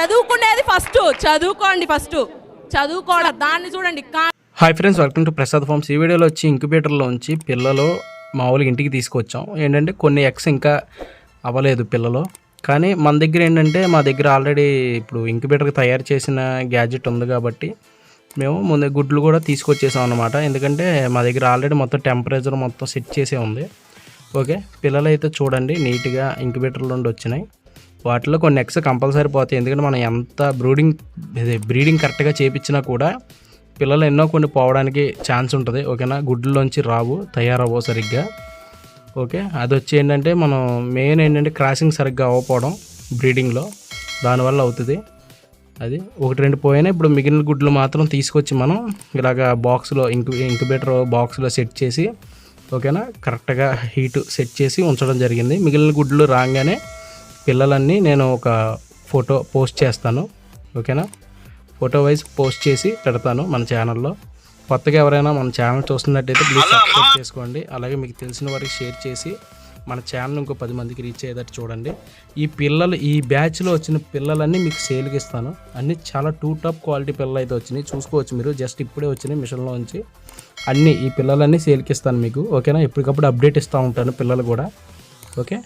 చదువుకునేది ఫస్ట్ చదువుకోండి ఫస్ట్ చదువుకోవడం దాన్ని చూడండి. Hi friends welcome to Prasad farms ఈ వీడియోలో వచ్చి ఇంక్యుబేటర్లోంచి పిల్లలు మామూలుగా ఇంటికి తీసుకొచ్చాం. ఏంటంటే కొన్ని ఎక్స్ ఇంకా అవ్వలేదు పిల్లలు. కానీ మన దగ్గర ఏంటంటే మా దగ్గర ఆల్రెడీ ఇప్పుడు ఇంక్యుబేటర్కి తయారు చేసిన గ్యాజెట్ ఉంది కాబట్టి మేము ముందు గుడ్లు కూడా తీసుకొచ్చేసాం అనమాట ఎందుకంటే మా దగ్గర ఆల్రెడీ మొత్తం టెంపరేచర్ మొత్తం సెట్ చేసే ఉంది. ఓకే పిల్లలు అయితే చూడండి నీట్గా ఇంక్యుబేటర్లో నుండి వచ్చినాయి. వాటిలో కొన్ని ఎగ్స్ కంపల్సరీ పోతాయి. ఎందుకంటే మనం ఎంత బ్రూడింగ్ బ్రీడింగ్ కరెక్ట్గా చేపించినా కూడా పిల్లలు ఎన్నో కొన్ని పోవడానికి ఛాన్స్ ఉంటుంది. ఓకేనా? గుడ్లలోంచి రావు తయారవ్వు సరిగ్గా. ఓకే? అది వచ్చి ఏంటంటే మనం మెయిన్ ఏంటంటే క్రాసింగ్ సరిగ్గా అవ్వకపోవడం బ్రీడింగ్లో దానివల్ల అవుతుంది. అది ఒకటి రెండు పోయినా ఇప్పుడు మిగిలిన గుడ్లు మాత్రం తీసుకొచ్చి మనం ఇలాగ బాక్స్లో ఇంకు ఇంక్యుబేటర్ బాక్స్లో సెట్ చేసి ఓకేనా? కరెక్ట్గా హీట్ సెట్ చేసి ఉంచడం జరిగింది. మిగిలిన గుడ్లు రాగానే పిల్లలన్నీ నేను ఒక ఫోటో పోస్ట్ చేస్తాను ఓకేనా? ఫోటో వైజ్ పోస్ట్ చేసి పెడతాను మన ఛానల్లో. కొత్తగా ఎవరైనా మన ఛానల్ చూస్తున్నట్టయితే ప్లీజ్ సబ్స్క్రైబ్ చేసుకోండి. అలాగే మీకు తెలిసిన వారికి షేర్ చేసి మన ఛానల్ ఇంకో పది మందికి రీచ్ అయ్యేటట్టు చూడండి. ఈ పిల్లలు ఈ బ్యాచ్లో వచ్చిన పిల్లలన్నీ మీకు సేల్కి ఇస్తాను. అన్ని చాలా టూ టాప్ క్వాలిటీ పిల్లలు అయితే వచ్చినాయి. చూసుకోవచ్చు మీరు. జస్ట్ ఇప్పుడే వచ్చినాయి మిషన్లో నుంచి అన్నీ ఈ పిల్లలన్నీ సేల్కి ఇస్తాను మీకు ఓకేనా? ఎప్పటికప్పుడు అప్డేట్ ఇస్తూ ఉంటాను పిల్లలు కూడా ఓకే?